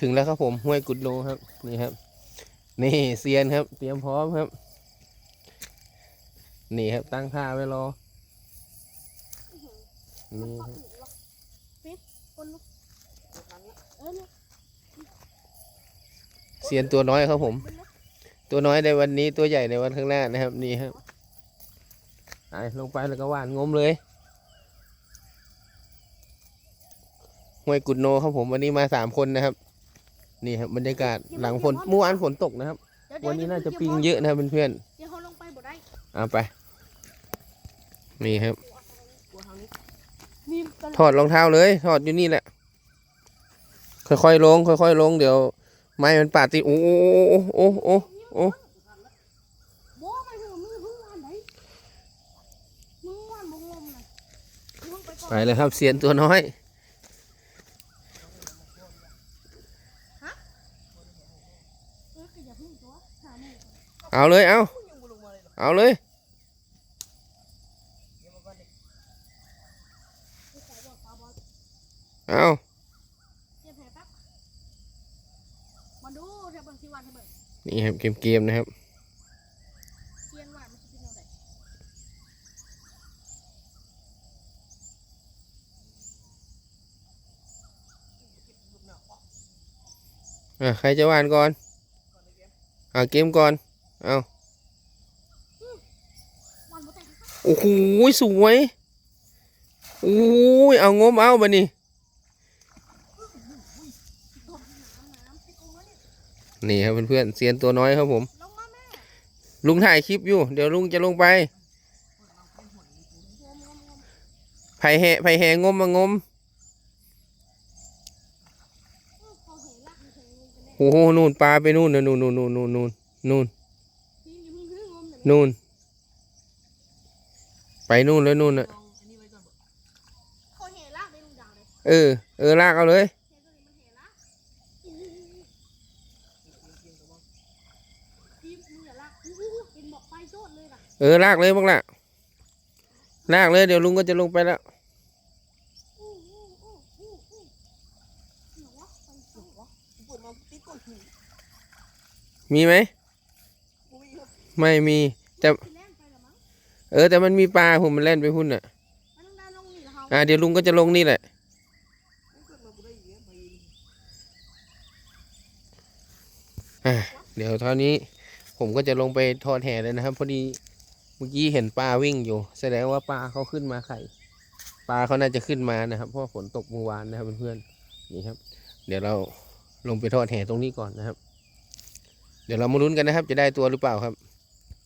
ถึงแล้วครับผมห้วยกุดโลครับนี่ครับ นี่เซียนครับ เตรียมพร้อมครับ นี่ครับตั้งท่าไว้รอนี่ครับเซียนตัวน้อยครับผม ตัวน้อยในวันนี้ตัวใหญ่ในวันข้างหน้านะครับ นี่ครับไปลงไปแล้วก็หวานงมเลยห้วยกุดโนครับผมวันนี้มาสามคนนะครับ นี่ครับบรรยากาศหลังฝนเมื่อวานฝนตกนะครับ เดี๋ยววันนี้น่าจะดี๋ปิวงเยอะนะครับเพื่อนเดี๋ยวเขาลงไปบ่ได้ๆเอาไป นี่ครับมีตลถอดรองเท้าเลยถอดอยู่นี่แหละ ค่อยๆลง ค่อยๆลงเดี๋ยว ไม้มันปาดติโอ้โอ้โอ้โอ้โอ้โอ้โบ้ไปเถอะมึงเพิ่งวานไหนมึงวานบ่งมน่ะมึงไปก่อนไปเลยครับเสียนตัวน้อย เออก็อย่าเพิ่งตัวหาหมู่ เอาเลยเอาเอาเลยเอาเจ็บแผลปั๊บมาดูเดี๋ยวเบิ่งสิวันกันบ่นี่ครับเกมๆนะครับเชียนว่ามันสิเป็นแนวใดอะใครจะวานก่อนเอาเกมก่อน เอาโอ้โหสวยโอ้ยเอางมเอาบะนี่ต้มน้ำน้ำที่ตรงนั้นเนี่ยนี่ครับเพื่อนๆเสียนตัวน้อยครับผม ลุงถ่ายคลิปอยู่ เดี๋ยวลุงจะลงไปไผ่แห่ไผ่แห่งมมางมเอมันเห็นงมโอ้โหนู่นปลาไปนู่นนะนู่นนู่นนู่นนู่นนู่น นู่น ไปนู่นแล้วนู่นน่ะเขาเห็นละได้ลุงดาวเลยเออ เออลากเอาเลยเห็นตัวนี้มันเห็นละอู้พี่มึงอย่าลากอู้เป็นบอกไฟโจดเลยล่ะเออลากเลยบ้างละลากเลยเดี๋ยวลุงก็จะลงไปแล้ว อู้อู้อู้อู้อู้เหรอวะไฟโจดวะปวดมาติดก้นหูมีไหมไม่มี แต่สิแล่นไปเหรอมั้งเออ แต่มันมีปลาผมมันเล่นไปหุ่นน่ะมันต้องได้ลงนี่เหรอเขาอ่าเดี๋ยวลุงก็จะลงนี่แหละกูเกิดมากูได้เยอะไปอ่าเดี๋ยวเท่านี้ผมก็จะลงไปทอดแห่เลยนะครับ พอดีเมื่อกี้เห็นปลาวิ่งอยู่ แสดงว่าปลาเขาขึ้นมาไข่ปลาเขาน่าจะขึ้นมานะครับเพราะว่าฝนตกเมื่อวานนะครับเพื่อนๆนี่ครับ เดี๋ยวเราลงไปทอดแห่ตรงนี้ก่อนนะครับ เดี๋ยวเรามาลุ้นกันนะครับ จะได้ตัวหรือเปล่าครับ